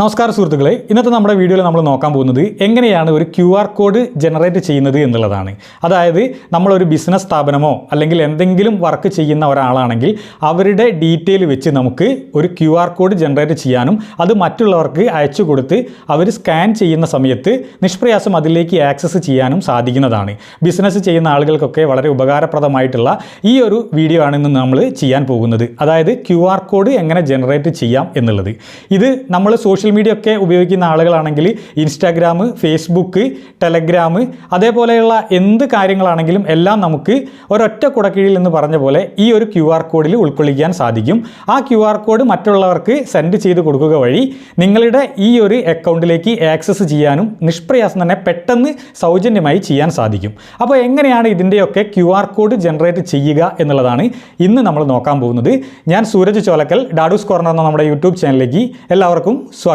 നമസ്കാരം സുഹൃത്തുക്കളെ ഇന്നത്തെ നമ്മുടെ വീഡിയോയിൽ നമ്മൾ നോക്കാൻ പോകുന്നത് എങ്ങനെയാണ് ഒരു ക്യു ആർ കോഡ് ജനറേറ്റ് ചെയ്യുന്നത് എന്നുള്ളതാണ്. അതായത് നമ്മളൊരു ബിസിനസ് സ്ഥാപനമോ അല്ലെങ്കിൽ എന്തെങ്കിലും വർക്ക് ചെയ്യുന്ന ഒരാളാണെങ്കിൽ അവരുടെ ഡീറ്റെയിൽ വെച്ച് നമുക്ക് ഒരു ക്യു ആർ കോഡ് ജനറേറ്റ് ചെയ്യാനും അത് മറ്റുള്ളവർക്ക് അയച്ചു കൊടുത്ത് അവർ സ്കാൻ ചെയ്യുന്ന സമയത്ത് നിഷ്പ്രയാസം അതിലേക്ക് ആക്സസ് ചെയ്യാനും സാധിക്കുന്നതാണ്. ബിസിനസ് ചെയ്യുന്ന ആളുകൾക്കൊക്കെ വളരെ ഉപകാരപ്രദമായിട്ടുള്ള ഈ ഒരു വീഡിയോ ആണ് ഇന്ന് നമ്മൾ ചെയ്യാൻ പോകുന്നത്. അതായത് ക്യു ആർ കോഡ് എങ്ങനെ ജനറേറ്റ് ചെയ്യാം എന്നുള്ളത്. ഇത് നമ്മൾ സോഷ്യൽ മീഡിയ ഒക്കെ ഉപയോഗിക്കുന്ന ആളുകളാണെങ്കിൽ ഇൻസ്റ്റാഗ്രാം ഫേസ്ബുക്ക് ടെലഗ്രാം അതേപോലെയുള്ള എന്ത് കാര്യങ്ങളാണെങ്കിലും എല്ലാം നമുക്ക് ഒരൊറ്റ കുടക്കീഴിൽ എന്ന് പറഞ്ഞ പോലെ ഈ ഒരു ക്യു ആർ കോഡിൽ ഉൾക്കൊള്ളിക്കാൻ സാധിക്കും. ആ ക്യു ആർ കോഡ് മറ്റുള്ളവർക്ക് സെൻഡ് ചെയ്ത് കൊടുക്കുക വഴി നിങ്ങളുടെ ഈ ഒരു അക്കൗണ്ടിലേക്ക് ആക്സസ് ചെയ്യാനും നിഷ്പ്രയാസം തന്നെ പെട്ടെന്ന് സൗജന്യമായി ചെയ്യാൻ സാധിക്കും. അപ്പോൾ എങ്ങനെയാണ് ഇതിന്റെയൊക്കെ ക്യു ആർ കോഡ് ജനറേറ്റ് ചെയ്യുക എന്നുള്ളതാണ് ഇന്ന് നമ്മൾ നോക്കാൻ പോകുന്നത്. ഞാൻ സൂരജ് ചോലക്കൽ ഡാഡൂസ് കോർണർ എന്ന നമ്മുടെ യൂട്യൂബ് ചാനലിലേക്ക് എല്ലാവർക്കും സ്വാഗതം.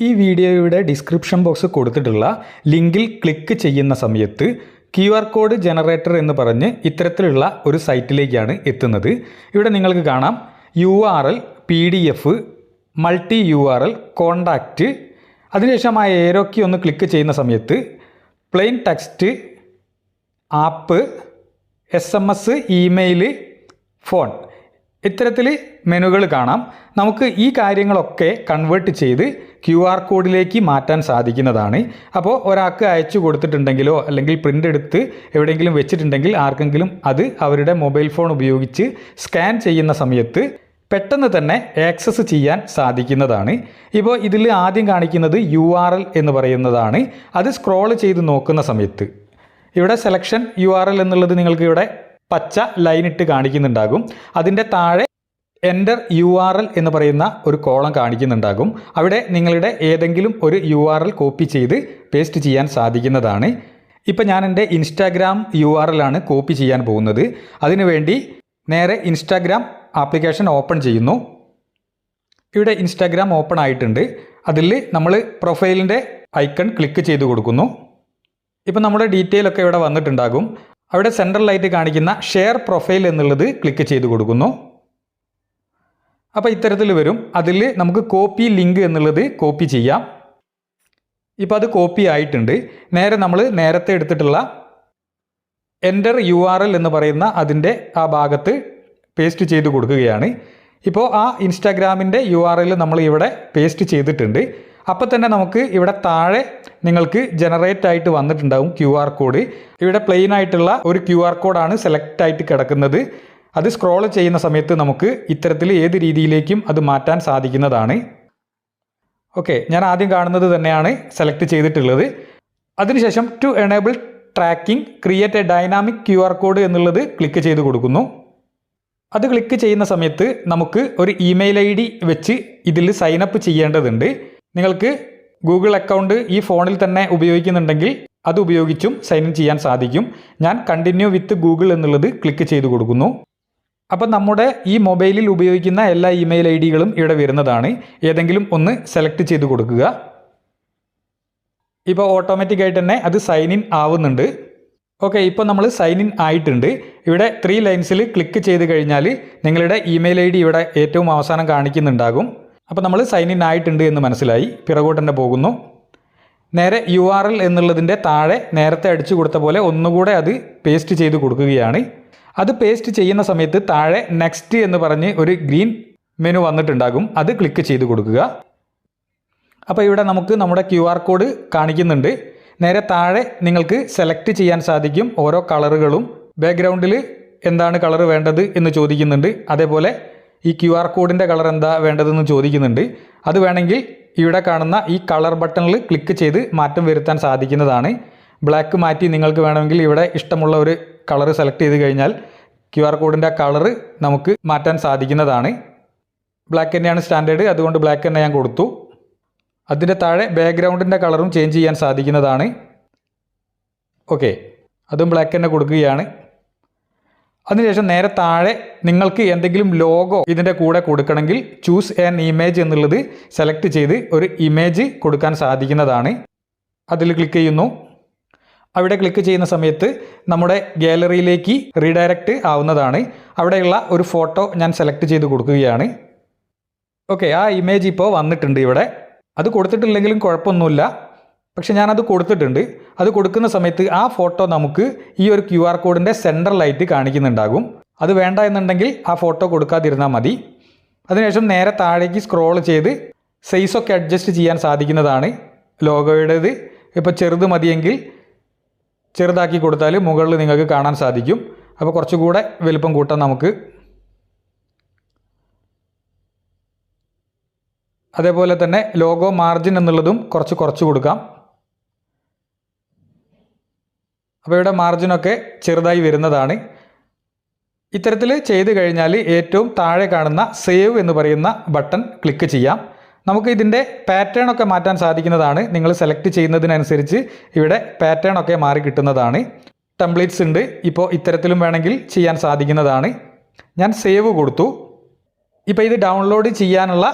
ഈ വീഡിയോയുടെ ഡിസ്ക്രിപ്ഷൻ ബോക്സ് കൊടുത്തിട്ടുള്ള ലിങ്കിൽ ക്ലിക്ക് ചെയ്യുന്ന സമയത്ത് ക്യു ആർ കോഡ് ജനറേറ്റർ എന്ന് പറഞ്ഞ് ഇത്തരത്തിലുള്ള ഒരു സൈറ്റിലേക്കാണ് എത്തുന്നത്. ഇവിടെ നിങ്ങൾക്ക് കാണാം U R L P D F multi U R L contact അതിനുശേഷം ആ ഏരോക്കി ഒന്ന് ക്ലിക്ക് ചെയ്യുന്ന സമയത്ത് plain text app S M S email phone ഇത്തരത്തിൽ മെനുകൾ കാണാം. നമുക്ക് ഈ കാര്യങ്ങളൊക്കെ കൺവേർട്ട് ചെയ്ത് ക്യു ആർ കോഡിലേക്ക് മാറ്റാൻ സാധിക്കുന്നതാണ്. അപ്പോൾ ഒരാൾക്ക് അയച്ചു കൊടുത്തിട്ടുണ്ടെങ്കിലോ അല്ലെങ്കിൽ പ്രിന്റ് എടുത്ത് എവിടെയെങ്കിലും വെച്ചിട്ടുണ്ടെങ്കിൽ ആർക്കെങ്കിലും അത് അവരുടെ മൊബൈൽ ഫോൺ ഉപയോഗിച്ച് സ്കാൻ ചെയ്യുന്ന സമയത്ത് പെട്ടെന്ന് തന്നെ ആക്സസ് ചെയ്യാൻ സാധിക്കുന്നതാണ്. ഇപ്പോൾ ഇതിൽ ആദ്യം കാണിക്കുന്നത് യു എന്ന് പറയുന്നതാണ്. അത് സ്ക്രോൾ ചെയ്ത് നോക്കുന്ന സമയത്ത്. ഇവിടെ സെലക്ഷൻ യു ആർ എൽ എന്നുള്ളത് നിങ്ങൾക്ക് ഇവിടെ പച്ച ലൈൻ ഇട്ട് കാണിക്കുന്നുണ്ടാകും. അതിന്റെ താഴെ എന്റർ യു ആർ എൽ എന്ന് പറയുന്ന ഒരു കോളം കാണിക്കുന്നുണ്ടാകും. അവിടെ നിങ്ങളുടെ ഏതെങ്കിലും ഒരു യു ആർ എൽ കോപ്പി ചെയ്ത് പേസ്റ്റ് ചെയ്യാൻ സാധിക്കുന്നതാണ്. ഇപ്പം ഞാൻ എന്റെ ഇൻസ്റ്റാഗ്രാം യു ആർ എൽ ആണ് കോപ്പി ചെയ്യാൻ പോകുന്നത്. അതിനുവേണ്ടി നേരെ ഇൻസ്റ്റാഗ്രാം ആപ്ലിക്കേഷൻ ഓപ്പൺ ചെയ്യുന്നു. ഇവിടെ ഇൻസ്റ്റാഗ്രാം ഓപ്പൺ ആയിട്ടുണ്ട്. അതിൽ നമ്മൾ പ്രൊഫൈലിന്റെ ഐക്കൺ ക്ലിക്ക് ചെയ്ത് കൊടുക്കുന്നു. ഇപ്പം നമ്മുടെ ഡീറ്റെയിൽ ഒക്കെ ഇവിടെ വന്നിട്ടുണ്ടാകും. അവിടെ സെൻട്രലായിട്ട് കാണിക്കുന്ന ഷെയർ പ്രൊഫൈൽ എന്നുള്ളത് ക്ലിക്ക് ചെയ്ത് കൊടുക്കുന്നു. അപ്പോൾ ഇത്തരത്തിൽ വരും. അതിൽ നമുക്ക് കോപ്പി ലിങ്ക് എന്നുള്ളത് കോപ്പി ചെയ്യാം. ഇപ്പോൾ അത് കോപ്പി ആയിട്ടുണ്ട്. നേരെ നമ്മൾ നേരത്തെ എടുത്തിട്ടുള്ള എന്റർ യു ആർ എൽ എന്ന് പറയുന്ന അതിന്റെ ആ ഭാഗത്ത് പേസ്റ്റ് ചെയ്ത് കൊടുക്കുകയാണ്. ഇപ്പോൾ ആ ഇൻസ്റ്റാഗ്രാമിന്റെ യു ആർ എൽ നമ്മൾ ഇവിടെ പേസ്റ്റ് ചെയ്തിട്ടുണ്ട്. അപ്പോൾ തന്നെ നമുക്ക് ഇവിടെ താഴെ നിങ്ങൾക്ക് ജനറേറ്റ് ആയിട്ട് വന്നിട്ടുണ്ടാവും ക്യു ആർ കോഡ് ഇവിടെ പ്ലെയിൻ ആയിട്ടുള്ള ഒരു ക്യു ആർ കോഡാണ് സെലക്ട് ആയിട്ട് കിടക്കുന്നത്. അത് സ്ക്രോൾ ചെയ്യുന്ന സമയത്ത് നമുക്ക് ഇത്തരത്തിൽ ഏത് രീതിയിലേക്കും അത് മാറ്റാൻ സാധിക്കുന്നതാണ്. ഓക്കെ ഞാൻ ആദ്യം കാണുന്നത് തന്നെയാണ് സെലക്ട് ചെയ്തിട്ടുള്ളത്. അതിനുശേഷം to enable tracking create a dynamic Q R code എന്നുള്ളത് ക്ലിക്ക് ചെയ്ത് കൊടുക്കുന്നു. അത് ക്ലിക്ക് ചെയ്യുന്ന സമയത്ത് നമുക്ക് ഒരു ഇമെയിൽ ഐ ഡി വെച്ച് ഇതിൽ സൈനപ്പ് ചെയ്യേണ്ടതുണ്ട്. നിങ്ങൾക്ക് ഗൂഗിൾ അക്കൗണ്ട് ഈ ഫോണിൽ തന്നെ ഉപയോഗിക്കുന്നുണ്ടെങ്കിൽ അത് ഉപയോഗിച്ചും സൈൻ ഇൻ ചെയ്യാൻ സാധിക്കും. ഞാൻ കണ്ടിന്യൂ വിത്ത് ഗൂഗിൾ എന്നുള്ളത് ക്ലിക്ക് ചെയ്ത് കൊടുക്കുന്നു. അപ്പം നമ്മുടെ ഈ മൊബൈലിൽ ഉപയോഗിക്കുന്ന എല്ലാ ഇമെയിൽ ഐ ഡികളും ഇവിടെ വരുന്നതാണ്. ഏതെങ്കിലും ഒന്ന് സെലക്ട് ചെയ്ത് കൊടുക്കുക. ഇപ്പോൾ ഓട്ടോമാറ്റിക്കായിട്ട് തന്നെ അത് സൈൻ ഇൻ ആവുന്നുണ്ട്. ഓക്കെ ഇപ്പോൾ നമ്മൾ സൈൻ ഇൻ ആയിട്ടുണ്ട്. ഇവിടെ ത്രീ ലൈൻസിൽ ക്ലിക്ക് ചെയ്ത് കഴിഞ്ഞാൽ നിങ്ങളുടെ ഇമെയിൽ ഐ ഡി ഇവിടെ ഏറ്റവും അവസാനം കാണിക്കുന്നുണ്ടാകും. അപ്പോൾ നമ്മൾ സൈൻ ഇൻ ആയിട്ടുണ്ട് എന്ന് മനസ്സിലായി. പിറകോട്ട് തന്നെ പോകുന്നു. നേരെ യു ആർ എൽ എന്നുള്ളതിന്റെ താഴെ നേരത്തെ അടിച്ചു കൊടുത്ത പോലെ ഒന്നുകൂടെ അത് പേസ്റ്റ് ചെയ്ത് കൊടുക്കുകയാണ്. അത് പേസ്റ്റ് ചെയ്യുന്ന സമയത്ത് താഴെ നെക്സ്റ്റ് എന്ന് പറഞ്ഞ് ഒരു ഗ്രീൻ മെനു വന്നിട്ടുണ്ടാകും. അത് ക്ലിക്ക് ചെയ്ത് കൊടുക്കുക. അപ്പോൾ ഇവിടെ നമുക്ക് നമ്മുടെ ക്യു ആർ കോഡ് കാണിക്കുന്നുണ്ട്. നേരെ താഴെ നിങ്ങൾക്ക് സെലക്ട് ചെയ്യാൻ സാധിക്കും. ഓരോ കളറുകളും ബാക്ക്ഗ്രൗണ്ടിൽ എന്താണ് കളർ വേണ്ടത് എന്ന് ചോദിക്കുന്നുണ്ട്. അതേപോലെ ഈ ക്യു ആർ കോഡിന്റെ കളർ എന്താ വേണ്ടതെന്ന് ചോദിക്കുന്നുണ്ട്. അത് വേണമെങ്കിൽ ഇവിടെ കാണുന്ന ഈ കളർ ബട്ടണിൽ ക്ലിക്ക് ചെയ്ത് മാറ്റം വരുത്താൻ സാധിക്കുന്നതാണ്. ബ്ലാക്ക് മാറ്റി നിങ്ങൾക്ക് വേണമെങ്കിൽ ഇവിടെ ഇഷ്ടമുള്ള ഒരു കളർ സെലക്ട് ചെയ്ത് കഴിഞ്ഞാൽ ക്യു ആർ കോഡിന്റെ കളർ നമുക്ക് മാറ്റാൻ സാധിക്കുന്നതാണ്. ബ്ലാക്ക് തന്നെയാണ് സ്റ്റാൻഡേർഡ് അതുകൊണ്ട് ബ്ലാക്ക് തന്നെ ഞാൻ കൊടുത്തു. അതിന്റെ താഴെ ബാക്ക്ഗ്രൗണ്ടിന്റെ കളറും ചേഞ്ച് ചെയ്യാൻ സാധിക്കുന്നതാണ്. ഓക്കെ അതും ബ്ലാക്ക് തന്നെ കൊടുക്കുകയാണ്. അതിനുശേഷം നേരെ താഴെ നിങ്ങൾക്ക് എന്തെങ്കിലും ലോഗോ ഇതിന്റെ കൂടെ കൊടുക്കണമെങ്കിൽ ചൂസ് ആൻ ഇമേജ് എന്നുള്ളത് സെലക്ട് ചെയ്ത് ഒരു ഇമേജ് കൊടുക്കാൻ സാധിക്കുന്നതാണ്. അതിൽ ക്ലിക്ക് ചെയ്യുന്നു. അവിടെ ക്ലിക്ക് ചെയ്യുന്ന സമയത്ത് നമ്മുടെ ഗാലറിയിലേക്ക് റീഡയറക്റ്റ് ആവുന്നതാണ്. അവിടെയുള്ള ഒരു ഫോട്ടോ ഞാൻ സെലക്ട് ചെയ്ത് കൊടുക്കുകയാണ്. ഓക്കെ ആ ഇമേജ് ഇപ്പോൾ വന്നിട്ടുണ്ട് ഇവിടെ. അത് കൊടുത്തിട്ടില്ലെങ്കിലും കുഴപ്പമൊന്നുമില്ല. പക്ഷെ ഞാനത് കൊടുത്തിട്ടുണ്ട്. അത് കൊടുക്കുന്ന സമയത്ത് ആ ഫോട്ടോ നമുക്ക് ഈ ഒരു ക്യു ആർ കോഡിന്റെ സെൻട്രലായിട്ട് കാണിക്കുന്നുണ്ടാകും. അത് വേണ്ട എന്നുണ്ടെങ്കിൽ ആ ഫോട്ടോ കൊടുക്കാതിരുന്നാൽ മതി. അതിനുശേഷം നേരെ താഴേക്ക് സ്ക്രോൾ ചെയ്ത് സൈസൊക്കെ അഡ്ജസ്റ്റ് ചെയ്യാൻ സാധിക്കുന്നതാണ് ലോഗോയുടേത്. ഇപ്പോൾ ചെറുത് മതിയെങ്കിൽ ചെറുതാക്കി കൊടുത്താൽ മുകളിൽ നിങ്ങൾക്ക് കാണാൻ സാധിക്കും. അപ്പോൾ കുറച്ചുകൂടെ വലുപ്പം കൂട്ടാം നമുക്ക് അതേപോലെ തന്നെ ലോഗോ മാർജിൻ എന്നുള്ളതും കുറച്ച് കുറച്ച് കൊടുക്കാം. അപ്പോൾ ഇവിടെ മാർജിനൊക്കെ ചെറുതായി വരുന്നതാണ്. ഇത്തരത്തിൽ ചെയ്തു കഴിഞ്ഞാൽ ഏറ്റവും താഴെ കാണുന്ന സേവ് എന്ന് പറയുന്ന ബട്ടൺ ക്ലിക്ക് ചെയ്യാം. നമുക്ക് ഇതിന്റെ പാറ്റേൺ ഒക്കെ മാറ്റാൻ സാധിക്കുന്നതാണ്. നിങ്ങൾ സെലക്ട് ചെയ്യുന്നതിനനുസരിച്ച് ഇവിടെ പാറ്റേൺ ഒക്കെ മാറി കിട്ടുന്നതാണ്. ടെംപ്ലേറ്റ്സ് ഉണ്ട്. ഇപ്പോൾ ഇത്തരത്തിലും വേണമെങ്കിൽ ചെയ്യാൻ സാധിക്കുന്നതാണ്. ഞാൻ സേവ് കൊടുത്തു. ഇപ്പോൾ ഇത് ഡൗൺലോഡ് ചെയ്യാനുള്ള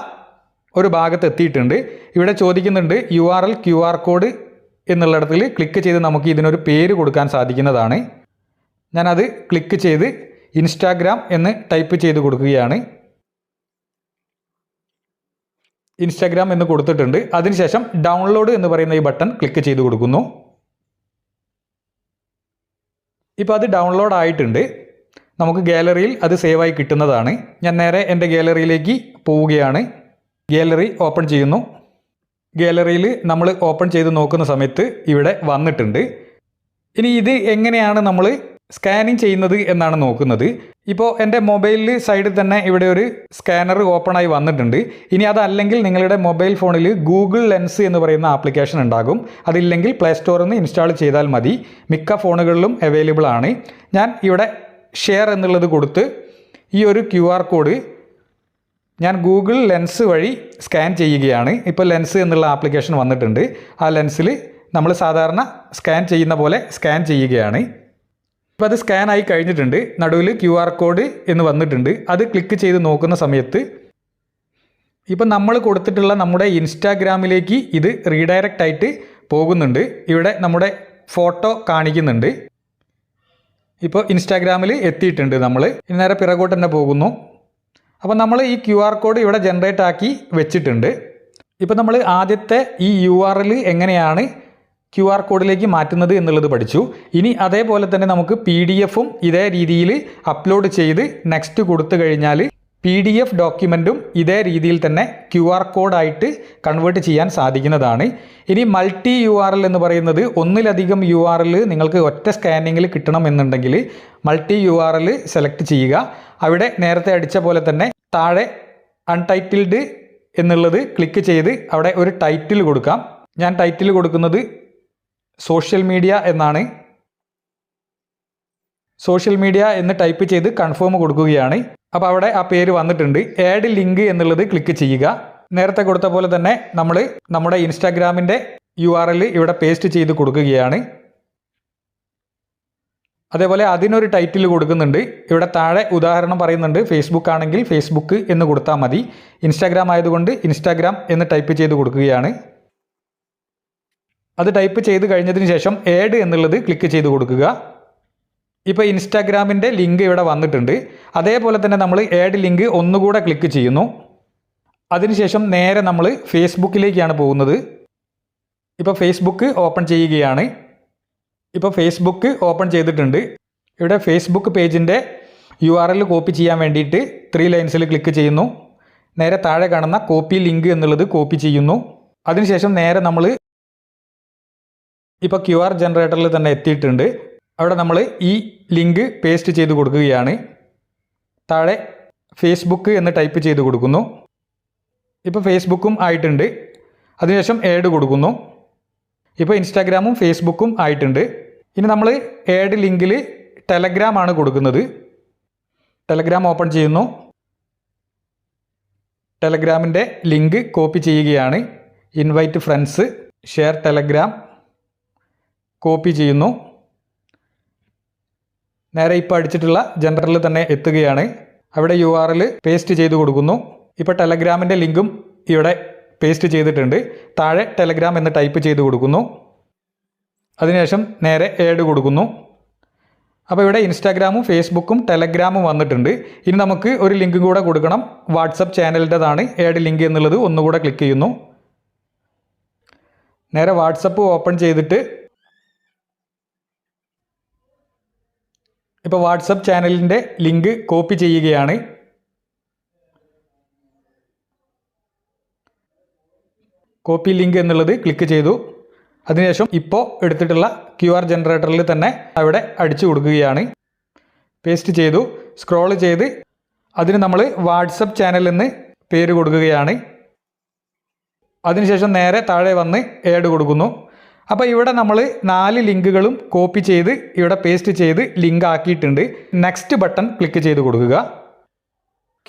ഒരു ഭാഗത്ത് എത്തിയിട്ടുണ്ട്. ഇവിടെ ചോദിക്കുന്നുണ്ട് U R L Q R code എന്നുള്ളിടത്തിൽ click ചെയ്ത് നമുക്ക് ഇതിനൊരു പേര് കൊടുക്കാൻ സാധിക്കുന്നതാണ്. ഞാനത് ക്ലിക്ക് ചെയ്ത് ഇൻസ്റ്റാഗ്രാം എന്ന് ടൈപ്പ് ചെയ്ത് കൊടുക്കുകയാണ്. ഇൻസ്റ്റാഗ്രാം എന്ന് കൊടുത്തിട്ടുണ്ട്. അതിനുശേഷം ഡൗൺലോഡ് എന്ന് പറയുന്ന ഈ ബട്ടൺ ക്ലിക്ക് ചെയ്ത് കൊടുക്കുന്നു. ഇപ്പോൾ അത് ഡൗൺലോഡ് ആയിട്ടുണ്ട്. നമുക്ക് ഗാലറിയിൽ അത് സേവായി കിട്ടുന്നതാണ്. ഞാൻ നേരെ എന്റെ ഗാലറിയിലേക്ക് പോവുകയാണ്. ഗാലറി ഓപ്പൺ ചെയ്യുന്നു. ഗാലറിയിൽ നമ്മൾ ഓപ്പൺ ചെയ്ത് നോക്കുന്ന സമയത്ത് ഇവിടെ വന്നിട്ടുണ്ട്. ഇനി ഇത് എങ്ങനെയാണ് നമ്മൾ സ്കാനിങ് ചെയ്യുന്നത് എന്നാണ് നോക്കുന്നത്. ഇപ്പോൾ എന്റെ മൊബൈലിൽ സൈഡിൽ തന്നെ ഇവിടെ ഒരു സ്കാനർ ഓപ്പൺ ആയി വന്നിട്ടുണ്ട്. ഇനി അതല്ലെങ്കിൽ നിങ്ങളുടെ മൊബൈൽ ഫോണിൽ ഗൂഗിൾ ലെൻസ് എന്ന് പറയുന്ന ആപ്ലിക്കേഷൻ ഉണ്ടാകും. അതില്ലെങ്കിൽ പ്ലേ സ്റ്റോറിൽ നിന്ന് ഇൻസ്റ്റാൾ ചെയ്താൽ മതി. മിക്ക ഫോണുകളിലും അവൈലബിൾ ആണ്. ഞാൻ ഇവിടെ ഷെയർ എന്നുള്ളത് കൊടുത്ത് ഈ ഒരു ക്യു കോഡ് ഞാൻ ഗൂഗിൾ ലെൻസ് വഴി സ്കാൻ ചെയ്യുകയാണ്. ഇപ്പോൾ ലെൻസ് എന്നുള്ള ആപ്ലിക്കേഷൻ വന്നിട്ടുണ്ട്. ആ ലെൻസിൽ നമ്മൾ സാധാരണ സ്കാൻ ചെയ്യുന്ന പോലെ സ്കാൻ ചെയ്യുകയാണ്. ഇപ്പോൾ അത് സ്കാൻ ആയി കഴിഞ്ഞിട്ടുണ്ട്. നടുവിൽ ക്യു ആർ കോഡ് എന്ന് വന്നിട്ടുണ്ട്. അത് ക്ലിക്ക് ചെയ്ത് നോക്കുന്ന സമയത്ത് ഇപ്പം നമ്മൾ കൊടുത്തിട്ടുള്ള നമ്മുടെ ഇൻസ്റ്റാഗ്രാമിലേക്ക് ഇത് റീഡയറക്റ്റ് ആയിട്ട് പോകുന്നുണ്ട്. ഇവിടെ നമ്മുടെ ഫോട്ടോ കാണിക്കുന്നുണ്ട്. ഇപ്പോൾ ഇൻസ്റ്റാഗ്രാമിൽ എത്തിയിട്ടുണ്ട് നമ്മൾ നേരെ പിറകോട്ട് തന്നെ പോകുന്നു. അപ്പോൾ നമ്മൾ ഈ ക്യു ആർ കോഡ് ഇവിടെ ജനറേറ്റ് ആക്കി വെച്ചിട്ടുണ്ട്. ഇപ്പോൾ നമ്മൾ ആദ്യത്തെ ഈ യു ആർ എൽ എങ്ങനെയാണ് ക്യു ആർ കോഡിലേക്ക് മാറ്റുന്നത് എന്നുള്ളത് പഠിച്ചു. ഇനി അതേപോലെ തന്നെ നമുക്ക് പി ഡി എഫും ഇതേ രീതിയിൽ അപ്ലോഡ് ചെയ്ത് നെക്സ്റ്റ് കൊടുത്തു കഴിഞ്ഞാൽ പി ഡി എഫ് ഡോക്യുമെന്റും ഇതേ രീതിയിൽ തന്നെ ക്യു ആർ കോഡായിട്ട് കൺവേർട്ട് ചെയ്യാൻ സാധിക്കുന്നതാണ്. ഇനി മൾട്ടി യു ആർ എൽ എന്ന് പറയുന്നത് ഒന്നിലധികം യു ആർ എൽ നിങ്ങൾക്ക് ഒറ്റ സ്കാനിങ്ങിൽ കിട്ടണം എന്നുണ്ടെങ്കിൽ multi U R L select ചെയ്യുക. അവിടെ നേരത്തെ അടിച്ച പോലെ തന്നെ താഴെ അൺടൈറ്റിൽഡ് എന്നുള്ളത് ക്ലിക്ക് ചെയ്ത് അവിടെ ഒരു ടൈറ്റിൽ കൊടുക്കാം. ഞാൻ ടൈറ്റിൽ കൊടുക്കുന്നത് സോഷ്യൽ മീഡിയ എന്നാണ്. സോഷ്യൽ മീഡിയ എന്ന് ടൈപ്പ് ചെയ്ത് കൺഫേം കൊടുക്കുകയാണ്. അപ്പോൾ അവിടെ ആ പേര് വന്നിട്ടുണ്ട്. ആഡ് ലിങ്ക് എന്നുള്ളത് ക്ലിക്ക് ചെയ്യുക. നേരത്തെ കൊടുത്ത പോലെ തന്നെ നമ്മൾ നമ്മുടെ ഇൻസ്റ്റാഗ്രാമിന്റെ യു ഇവിടെ പേസ്റ്റ് ചെയ്ത് കൊടുക്കുകയാണ്. അതേപോലെ അതിനൊരു ടൈറ്റിൽ കൊടുക്കുന്നുണ്ട്. ഇവിടെ താഴെ ഉദാഹരണം പറയുന്നുണ്ട്. ഫേസ്ബുക്ക് ആണെങ്കിൽ ഫേസ്ബുക്ക് എന്ന് കൊടുത്താൽ മതി. ഇൻസ്റ്റാഗ്രാം ആയതുകൊണ്ട് ഇൻസ്റ്റാഗ്രാം എന്ന് ടൈപ്പ് ചെയ്ത് കൊടുക്കുകയാണ്. അത് ടൈപ്പ് ചെയ്ത് കഴിഞ്ഞതിന് ശേഷം ഏഡ് എന്നുള്ളത് ക്ലിക്ക് ചെയ്ത് കൊടുക്കുക. ഇപ്പോൾ ഇൻസ്റ്റാഗ്രാമിന്റെ ലിങ്ക് ഇവിടെ വന്നിട്ടുണ്ട്. അതേപോലെ തന്നെ നമ്മൾ ഏഡ് ലിങ്ക് ഒന്നുകൂടെ ക്ലിക്ക് ചെയ്യുന്നു. അതിനുശേഷം നേരെ നമ്മൾ ഫേസ്ബുക്കിലേക്കാണ് പോകുന്നത്. ഇപ്പോൾ ഫേസ്ബുക്ക് ഓപ്പൺ ചെയ്യുകയാണ്. ഇപ്പോൾ ഫേസ്ബുക്ക് ഓപ്പൺ ചെയ്തിട്ടുണ്ട്. ഇവിടെ ഫേസ്ബുക്ക് പേജിന്റെ യു ആർ എൽ കോപ്പി ചെയ്യാൻ വേണ്ടിയിട്ട് ത്രീ ലൈൻസിൽ ക്ലിക്ക് ചെയ്യുന്നു. നേരെ താഴെ കാണുന്ന കോപ്പി ലിങ്ക് എന്നുള്ളത് കോപ്പി ചെയ്യുന്നു. അതിനുശേഷം നേരെ നമ്മൾ ഇപ്പോൾ ക്യു ആർ ജനറേറ്ററിൽ തന്നെ എത്തിയിട്ടുണ്ട്. അവിടെ നമ്മൾ ഈ ലിങ്ക് പേസ്റ്റ് ചെയ്ത് കൊടുക്കുകയാണ്. താഴെ ഫേസ്ബുക്ക് എന്ന് ടൈപ്പ് ചെയ്ത് കൊടുക്കുന്നു. ഇപ്പോൾ ഫേസ്ബുക്കും ആയിട്ടുണ്ട്. അതിനുശേഷം ഏഡ് കൊടുക്കുന്നു. ഇപ്പോൾ ഇൻസ്റ്റാഗ്രാമും ഫേസ്ബുക്കും ആയിട്ടുണ്ട്. ഇനി നമ്മൾ ഏഡ് ലിങ്കിൽ ടെലഗ്രാം ആണ് കൊടുക്കുന്നത്. ടെലഗ്രാം ഓപ്പൺ ചെയ്യുന്നു. ടെലഗ്രാമിന്റെ ലിങ്ക് കോപ്പി ചെയ്യുകയാണ്. Invite friends share Telegram copy ചെയ്യുന്നു. നേരെ ഇപ്പോൾ അടിച്ചിട്ടുള്ള ജനറലിൽ തന്നെ എത്തുകയാണ്. അവിടെ യു ആർ പേസ്റ്റ് ചെയ്ത് കൊടുക്കുന്നു. ഇപ്പോൾ ടെലഗ്രാമിന്റെ ലിങ്കും ഇവിടെ പേസ്റ്റ് ചെയ്തിട്ടുണ്ട്. താഴെ ടെലഗ്രാം എന്ന് ടൈപ്പ് ചെയ്ത് കൊടുക്കുന്നു. അതിനുശേഷം നേരെ ഏഡ് കൊടുക്കുന്നു. അപ്പോൾ ഇവിടെ ഇൻസ്റ്റാഗ്രാമും ഫേസ്ബുക്കും ടെലഗ്രാമും വന്നിട്ടുണ്ട്. ഇനി നമുക്ക് ഒരു ലിങ്കും കൂടെ കൊടുക്കണം. വാട്സപ്പ് ചാനലിന്റെതാണ് ഏഡ് ലിങ്ക് എന്നുള്ളത് ഒന്നുകൂടെ ക്ലിക്ക് ചെയ്യുന്നു. നേരെ വാട്സപ്പ് ഓപ്പൺ ചെയ്തിട്ട് ഇപ്പോൾ വാട്സപ്പ് ചാനലിന്റെ ലിങ്ക് കോപ്പി ചെയ്യുകയാണ്. കോപ്പി ലിങ്ക് എന്നുള്ളത് ക്ലിക്ക് ചെയ്തു. അതിനുശേഷം ഇപ്പോൾ എടുത്തിട്ടുള്ള ക്യു ആർ ജനറേറ്ററിൽ തന്നെ അവിടെ അടിച്ചു കൊടുക്കുകയാണ്. പേസ്റ്റ് ചെയ്തു സ്ക്രോൾ ചെയ്ത് അതിന് നമ്മൾ വാട്സപ്പ് ചാനൽ പേര് കൊടുക്കുകയാണ്. അതിനുശേഷം നേരെ താഴെ വന്ന് ഏഡ് കൊടുക്കുന്നു. അപ്പോൾ ഇവിടെ നമ്മൾ നാല് ലിങ്കുകളും കോപ്പി ചെയ്ത് ഇവിടെ പേസ്റ്റ് ചെയ്ത് ലിങ്ക് ആക്കിയിട്ടുണ്ട്. നെക്സ്റ്റ് ബട്ടൺ ക്ലിക്ക് ചെയ്ത് കൊടുക്കുക.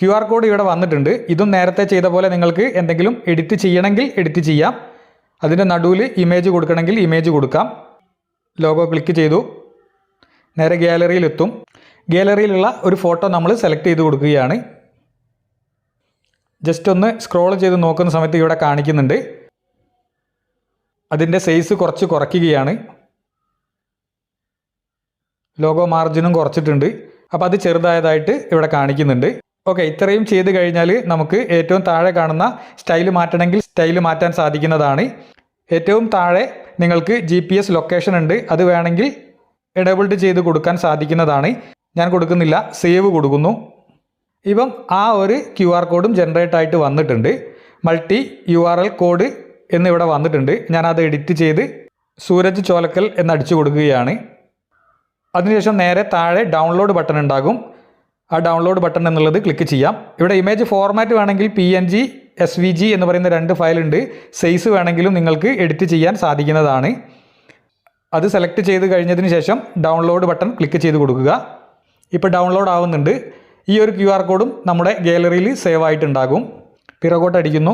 ക്യു ആർ കോഡ് ഇവിടെ വന്നിട്ടുണ്ട്. ഇതും നേരത്തെ ചെയ്ത പോലെ നിങ്ങൾക്ക് എന്തെങ്കിലും എഡിറ്റ് ചെയ്യണമെങ്കിൽ എഡിറ്റ് ചെയ്യാം. അതിന്റെ നടുവിൽ ഇമേജ് കൊടുക്കണമെങ്കിൽ ഇമേജ് കൊടുക്കാം. ലോഗോ ക്ലിക്ക് ചെയ്തു. നേരെ ഗ്യാലറിയിലെത്തും ഗ്യാലറിയിലുള്ള ഒരു ഫോട്ടോ നമ്മൾ സെലക്ട് ചെയ്ത് കൊടുക്കുകയാണ്. ജസ്റ്റ് ഒന്ന് സ്ക്രോൾ ചെയ്ത് നോക്കുന്ന സമയത്ത് ഇവിടെ കാണിക്കുന്നുണ്ട്. അതിന്റെ സൈസ് കുറച്ച് കുറയ്ക്കുകയാണ്. ലോഗോ മാർജിനും കുറച്ചിട്ടുണ്ട്. അപ്പോൾ അത് ചെറുതായതായിട്ട് ഇവിടെ കാണിക്കുന്നുണ്ട്. ഓക്കെ ഇത്രയും ചെയ്ത് കഴിഞ്ഞാൽ നമുക്ക് ഏറ്റവും താഴെ കാണുന്ന സ്റ്റൈൽ മാറ്റണമെങ്കിൽ സ്റ്റൈൽ മാറ്റാൻ സാധിക്കുന്നതാണ്. ഏറ്റവും താഴെ നിങ്ങൾക്ക് ജി പി എസ് ലൊക്കേഷൻ ഉണ്ട്. അത് വേണമെങ്കിൽ എഡബിൾഡ് ചെയ്ത് കൊടുക്കാൻ സാധിക്കുന്നതാണ്. ഞാൻ കൊടുക്കുന്നില്ല സേവ് കൊടുക്കുന്നു. ഇപ്പം ആ ഒരു ക്യു ആർ കോഡും ജനറേറ്റ് ആയിട്ട് വന്നിട്ടുണ്ട്. Multi U R L code എന്നിവിടെ വന്നിട്ടുണ്ട്. ഞാനത് എഡിറ്റ് ചെയ്ത് സൂരജ് ചോലക്കൽ എന്നടിച്ചു കൊടുക്കുകയാണ്. അതിനുശേഷം നേരെ താഴെ ഡൗൺലോഡ് ബട്ടൺ ഉണ്ടാകും. ആ ഡൗൺലോഡ് ബട്ടൺ എന്നുള്ളത് ക്ലിക്ക് ചെയ്യാം. ഇവിടെ ഇമേജ് ഫോർമാറ്റ് വേണമെങ്കിൽ P N G S V G എന്ന് പറയുന്ന രണ്ട് ഫയലുണ്ട് സൈസ് വേണമെങ്കിലും നിങ്ങൾക്ക് എഡിറ്റ് ചെയ്യാൻ സാധിക്കുന്നതാണ്. അത് സെലക്ട് ചെയ്ത് കഴിഞ്ഞതിന് ശേഷം ഡൗൺലോഡ് ബട്ടൺ ക്ലിക്ക് ചെയ്ത് കൊടുക്കുക. ഇപ്പോൾ ഡൗൺലോഡ് ആവുന്നുണ്ട്. ഈ ഒരു ക്യു ആർ കോഡും നമ്മുടെ ഗാലറിയിൽ സേവ് ആയിട്ടുണ്ടാകും. പിറകോട്ട് അടിക്കുന്നു.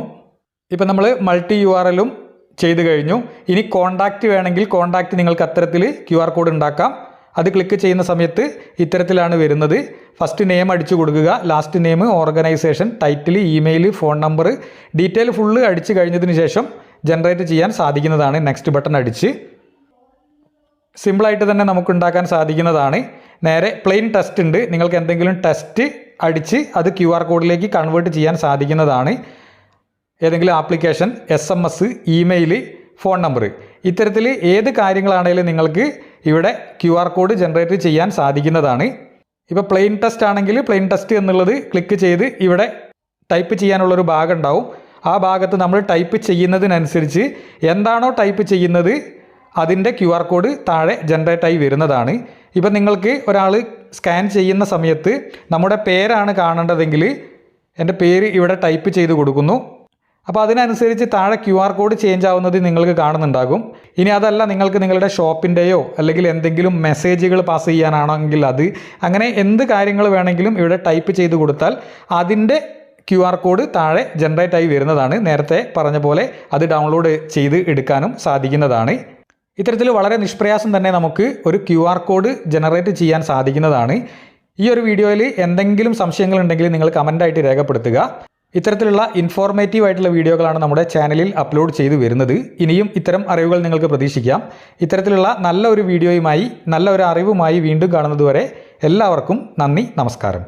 ഇപ്പം നമ്മൾ മൾട്ടി യു ആർ എല്ലും ചെയ്ത് കഴിഞ്ഞു. ഇനി കോണ്ടാക്റ്റ് വേണമെങ്കിൽ കോണ്ടാക്റ്റ് നിങ്ങൾക്ക് അത്തരത്തിൽ ക്യു ആർ കോഡ് ഉണ്ടാക്കാം. അത് ക്ലിക്ക് ചെയ്യുന്ന സമയത്ത് ഇത്തരത്തിലാണ് വരുന്നത്. ഫസ്റ്റ് നെയിം അടിച്ചു കൊടുക്കുക. Last name organisation title email phone number detail full അടിച്ചു കഴിഞ്ഞതിന് ശേഷം ജനറേറ്റ് ചെയ്യാൻ സാധിക്കുന്നതാണ് നെക്സ്റ്റ് ബട്ടൺ അടിച്ച്. സിമ്പിളായിട്ട് തന്നെ നമുക്ക് ഉണ്ടാക്കാൻ സാധിക്കുന്നതാണ്. നേരെ പ്ലെയിൻ ടെസ്റ്റ് ഉണ്ട്. നിങ്ങൾക്ക് എന്തെങ്കിലും ടെസ്റ്റ് അടിച്ച് അത് ക്യു ആർ കോഡിലേക്ക് കൺവേർട്ട് ചെയ്യാൻ സാധിക്കുന്നതാണ്. ഏതെങ്കിലും application S M S email phone number ഇത്തരത്തിൽ ഏത് കാര്യങ്ങളാണെങ്കിലും നിങ്ങൾക്ക് ഇവിടെ ക്യു ആർ കോഡ് ജനറേറ്റ് ചെയ്യാൻ സാധിക്കുന്നതാണ്. ഇപ്പോൾ പ്ലെയിൻ ടെസ്റ്റ് ആണെങ്കിൽ പ്ലെയിൻ ടെസ്റ്റ് എന്നുള്ളത് ക്ലിക്ക് ചെയ്ത് ഇവിടെ ടൈപ്പ് ചെയ്യാനുള്ളൊരു ഭാഗം ഉണ്ടാവും ആ ഭാഗത്ത് നമ്മൾ ടൈപ്പ് ചെയ്യുന്നതിനനുസരിച്ച് എന്താണോ ടൈപ്പ് ചെയ്യുന്നത് അതിന്റെ ക്യു ആർ കോഡ് താഴെ ജനറേറ്റ് ആയി വരുന്നതാണ്. ഇപ്പം നിങ്ങൾക്ക് ഒരാൾ സ്കാൻ ചെയ്യുന്ന സമയത്ത് നമ്മുടെ പേരാണ് കാണേണ്ടതെങ്കിൽ എന്റെ പേര് ഇവിടെ ടൈപ്പ് ചെയ്ത് കൊടുക്കുന്നു. അപ്പോൾ അതിനനുസരിച്ച് താഴെ ക്യു ആർ കോഡ് ചേഞ്ച് ആവുന്നത് നിങ്ങൾക്ക് കാണുന്നുണ്ടാകും. ഇനി അതല്ല നിങ്ങൾക്ക് നിങ്ങളുടെ ഷോപ്പിന്റെയോ അല്ലെങ്കിൽ എന്തെങ്കിലും മെസ്സേജുകൾ പാസ് ചെയ്യാനാണെങ്കിൽ അത്. അങ്ങനെ എന്ത് കാര്യങ്ങൾ വേണമെങ്കിലും ഇവിടെ ടൈപ്പ് ചെയ്ത് കൊടുത്താൽ അതിന്റെ ക്യു ആർ കോഡ് താഴെ ജനറേറ്റ് ആയി വരുന്നതാണ്. നേരത്തെ പറഞ്ഞ പോലെ അത് ഡൗൺലോഡ് ചെയ്ത് എടുക്കാനും സാധിക്കുന്നതാണ്. ഇത്തരത്തിൽ വളരെ നിഷ്പ്രയാസം തന്നെ നമുക്ക് ഒരു ക്യു ആർ കോഡ് ജനറേറ്റ് ചെയ്യാൻ സാധിക്കുന്നതാണ്. ഈ ഒരു വീഡിയോയിൽ എന്തെങ്കിലും സംശയങ്ങളുണ്ടെങ്കിൽ നിങ്ങൾ കമന്റായിട്ട് രേഖപ്പെടുത്തുക. ഇത്തരത്തിലുള്ള ഇൻഫോർമേറ്റീവ് ആയിട്ടുള്ള വീഡിയോകളാണ് നമ്മുടെ ചാനലിൽ അപ്ലോഡ് ചെയ്തു വരുന്നത്. ഇനിയും ഇത്തരം അറിവുകൾ നിങ്ങൾക്ക് പ്രതീക്ഷിക്കാം. ഇത്തരത്തിലുള്ള നല്ല ഒരു വീഡിയോയുമായി നല്ല ഒരു അറിവുമായി വീണ്ടും കാണുന്നതുവരെ എല്ലാവർക്കും നന്ദി നമസ്കാരം.